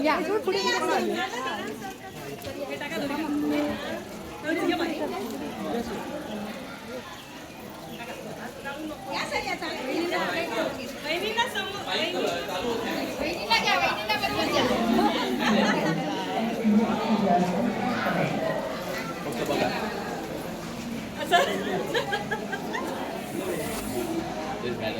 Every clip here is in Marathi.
या सावकाश या सगळे हात हात देतो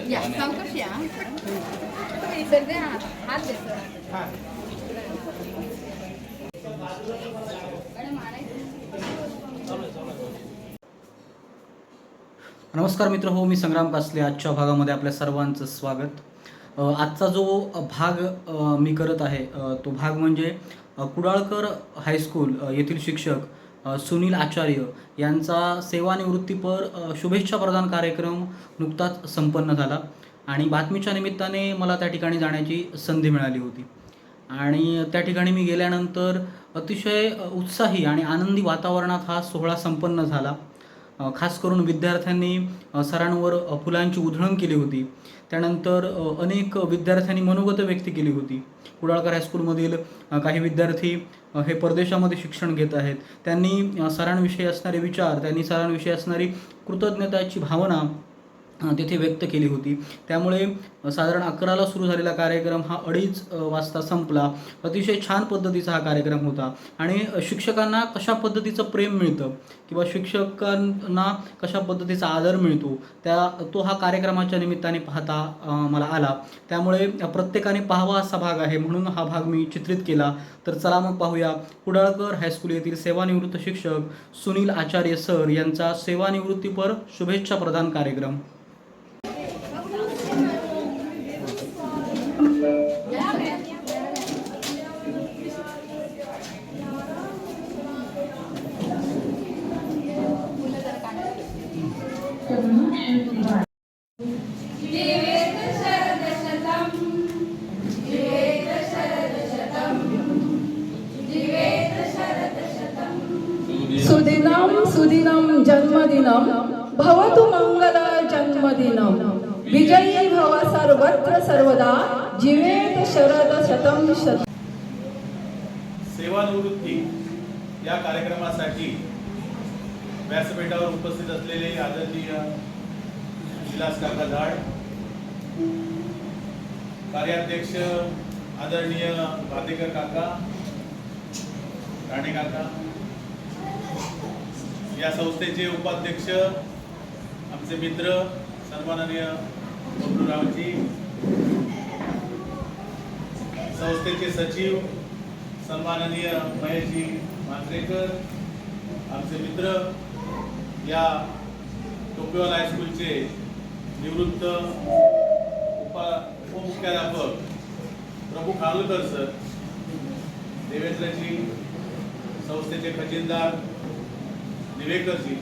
नमस्कार मित्र हो मी संग्राम कासले. आजच्या भागामध्ये आपल्या सर्वांचं स्वागत. आजचा जो भाग मी करत आहे तो भाग म्हणजे कुडाळकर हायस्कूल येथील शिक्षक सुनील आचार्य यांचा सेवानिवृत्तीपर शुभेच्छा प्रदान कार्यक्रम नुकताच संपन्न झाला आणि बातमीच्या निमित्ताने मला त्या ठिकाणी जाण्याची संधी मिळाली होती. आणि त्या ठिकाणी मी गेल्यानंतर अतिशय उत्साही आणि आनंदी वातावरणात हा सोहळा संपन्न झाला. खास करून विद्यार्थ्यांनी सरांवर फुलांची उधळण केली होती. त्यानंतर अनेक विद्यार्थ्यांनी मनोगत व्यक्त केली होती. कुडाळकर हायस्कूलमधील काही विद्यार्थी हे परदेशामध्ये शिक्षण घेत आहेत. त्यांनी सरांविषयी असणारे विचार त्यांनी सरांविषयी असणारी कृतज्ञताची भावना तिथे व्यक्त केली होती. त्यामुळे साधारण अकराला सुरू झालेला कार्यक्रम हा अडीच वाजता संपला. अतिशय छान पद्धतीचा हा कार्यक्रम होता. आणि शिक्षकांना कशा पद्धतीचं प्रेम मिळतं किंवा शिक्षकांना कशा पद्धतीचा आदर मिळतो त्या तो हा कार्यक्रमाच्या निमित्ताने पाहता मला आला. त्यामुळे प्रत्येकाने पाहावा असा भाग आहे म्हणून हा भाग मी चित्रित केला. तर चला मग पाहूया. कुडाळकर हायस्कूल येथील सेवानिवृत्त शिक्षक सुनील आचार्य सर यांचा सेवानिवृत्तीपर शुभेच्छा प्रदान कार्यक्रम. जन्मदिनं भवतु मंगल जन्मदिनं विजयी भव सर्वत्र सर्वदा जीवेत शरद शतम शत सेवानिवृत्ती या कार्यक्रमासाठी व्यासपीठावर उपस्थित असलेले आदरणीय विलास काका झाड कार्याध्यक्ष आदरणीय भादेकर काका राणे काका या संस्थेचे उपाध्यक्ष आमचे मित्र सन्माननीय बबलूरावजी संस्थेचे सचिव सन्माननीय महेशजी मांजरेकर आमचे मित्र या टोपेवाल हायस्कूलचे निवृत्त उपा उपमुख्याध्यापक प्रभू खालकर सर देवेंद्रजी संस्थेचे खजिनदार निवेकरजी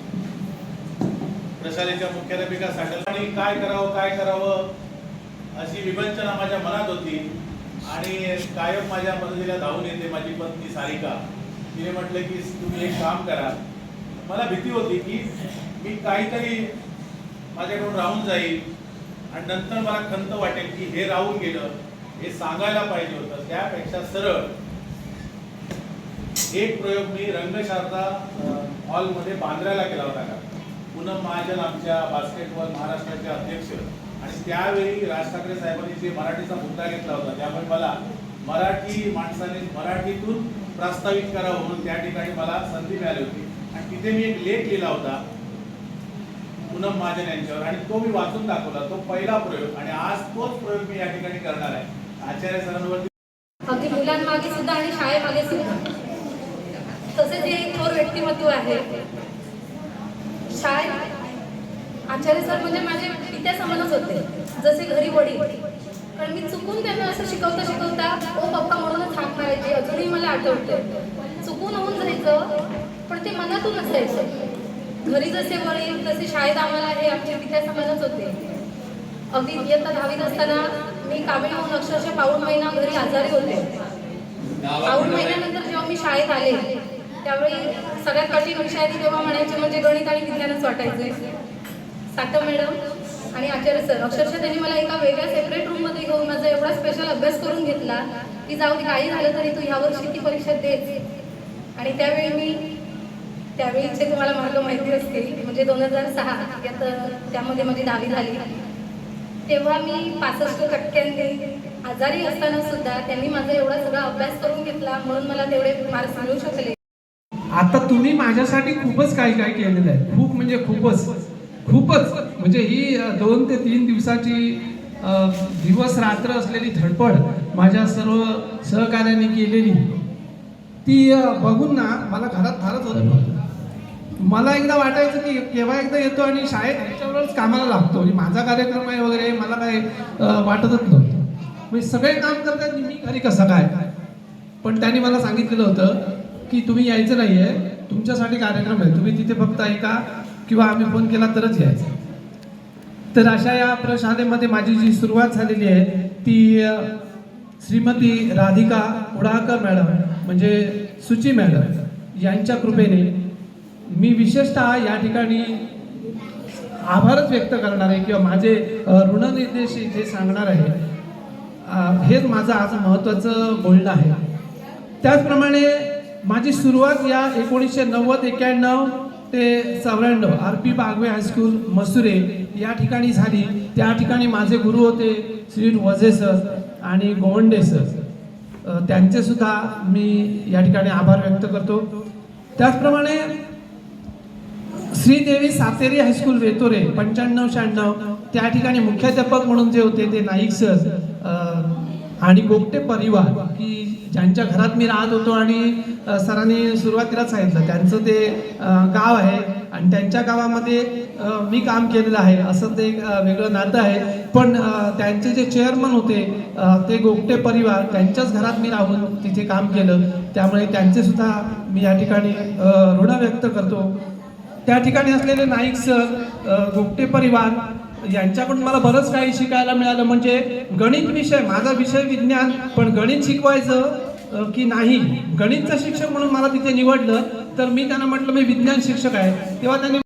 प्रशालेच्या मुख्याध्यापिका साठल आणि काय करावं काय करावं? अशी विवंचना माझ्या मनात होती. आणि कायम माझ्या मदतीला धावून येते माझी पत्नी सारिका. तिने म्हटलं की तुम्ही एक काम करा. मला भीती होती की मी काहीतरी माझ्याकडून राहून जाईल आणि नंतर मला खंत वाटेल की हे राहून गेलं हे सांगायला पाहिजे होतं. त्यापेक्षा सरळ. एक प्रयोग मी रंगशारदा हॉलमध्ये बांद्र्याला केला होता का? पूनम महाजन आमच्या बास्केटबॉल महाराष्ट्राचे अध्यक्ष. आणि त्यावेळी राज ठाकरे साहेबांनी जे मराठीचा मुद्दा घेतला होता त्यामुळे मला मराठी माणसाने मराठीतून प्रास्ताविक करावं म्हणून त्या ठिकाणी मला संधी मिळाली होती. आणि तिथे मी एक लेख लिहिला होता पूनम महाजन यांच्यावर आणि तो मी वाचून दाखवला. तो पहिला प्रयोग आणि आज तोच प्रयोग मी या ठिकाणी करणार आहे. आचार्य सरांवरती अगदी मुलांमागे सुद्धा आणि शाळेमागे सुद्धा. व्यक्तिमत्व आहे. शाळेत आचार्य सर म्हणजे माझे पित्या समानच होते जसे घरी वडील. कारण मी चुकून त्यांना असं शिकवता शिकवता ओ पप्पा म्हणूनच हाक मारायचे अजूनही मला आठवतं चुकून होऊन जायचं पण ते मनातून असायचं. घरी जसे वडील तसे शाळेत आम्हाला हे आमचे पित्या समानच होते. अगदी इयत्ता दहावीत असताना मी कामे होऊन अक्षरशः पाऊण महिना घरी आजारी होते. पाऊण महिन्यानंतर जेव्हा मी शाळेत आले त्यावेळी सगळ्यात कठीण विषय आहे तेव्हा म्हणायचे म्हणजे गणित आणि विज्ञानच वाटायचे. सातव मॅडम आणि आचार्य सर अक्षरशः त्यांनी मला एका वेगळ्या सेपरेट रूममध्ये घेऊन माझा एवढा स्पेशल अभ्यास करून घेतला की जाऊ काही झालं तरी तू ह्या वर्षी ती परीक्षा दे आणि त्यावेळी मी त्यावेळीचे तुम्हाला मार्ग माहिती असतील म्हणजे दोन हजार सहा यात त्यामध्ये माझी दहावी झाली. तेव्हा मी पासष्ट टक्क्यांनी आजारी असताना सुद्धा त्यांनी माझा एवढा सगळा अभ्यास करून घेतला म्हणून मला तेवढे मार्क्स मिळू शकले. आता तुम्ही माझ्यासाठी खूपच काही काही केलेलं आहे. खूप म्हणजे खूपच. खूपच. म्हणजे ही दोन ते तीन दिवसाची दिवस रात्र असलेली धडपड माझ्या सर्व सहकार्याने केलेली. ती बघून ना मला घरात फारच होतं मला एकदा वाटायचं की केव्हा एकदा येतो आणि शाळेत ह्याच्यावरच कामाला लागतो. आणि माझा कार्यक्रम आहे वगैरे मला काय वाटतच नव्हतं. म्हणजे सगळे काम करतात मी घरी कसं काय? पण त्यांनी मला सांगितलेलं होतं की तुम्ही यायचं नाही आहे तुमच्यासाठी कार्यक्रम आहे. तुम्ही तिथे फक्त ऐका किंवा आम्ही फोन केला तरच यायचं. तर अशा या प्रशालेमध्ये माझी जी सुरुवात झालेली आहे ती श्रीमती राधिका उडाळकर मॅडम म्हणजे सुची मॅडम यांच्या कृपेने मी विशेषतः या ठिकाणी आभारच व्यक्त करणार आहे किंवा माझे ऋणनिर्देश जे सांगणार आहे हेच माझं आज महत्त्वाचं बोलणं आहे. त्याचप्रमाणे माझी सुरुवात या एकोणीसशे नव्वद एक्क्याण्णव ते चौऱ्याण्णव R P Bagwe high school Masure या ठिकाणी झाली. त्या ठिकाणी माझे गुरु होते श्री वझे सर आणि गोवंडे सर. त्यांचेसुद्धा मी या ठिकाणी आभार व्यक्त करतो. त्याचप्रमाणे श्रीदेवी सातेरी हायस्कूल वेतोरे पंच्याण्णव शहाण्णव त्या ठिकाणी मुख्याध्यापक म्हणून जे होते ते नाईक सर आणि गोपटे परिवार की ज्यांच्या घरात मी राहत होतो आणि सरांनी सुरुवातीलाच सांगितलं. त्यांचं ते गाव आहे आणि त्यांच्या गावामध्ये मी काम केलेलं आहे. असं ते एक वेगळं नातं आहे. पण त्यांचे जे चेअरमन होते ते गोगटे परिवार त्यांच्याच घरात मी राहून तिथे काम केलं. त्यामुळे त्यांचे सुद्धा मी या ठिकाणी ऋण व्यक्त करतो. त्या ठिकाणी असलेले नाईक सर अ, गोगटे परिवार यांच्याकडून मला बरंच काही शिकायला मिळालं. म्हणजे गणित विषय माझा विषय विज्ञान पण गणित शिकवायचं की नाही? गणितचं शिक्षक म्हणून मला तिथे निवडलं तर मी त्यांना म्हटलं मी विज्ञान शिक्षक आहे. तेव्हा त्यांनी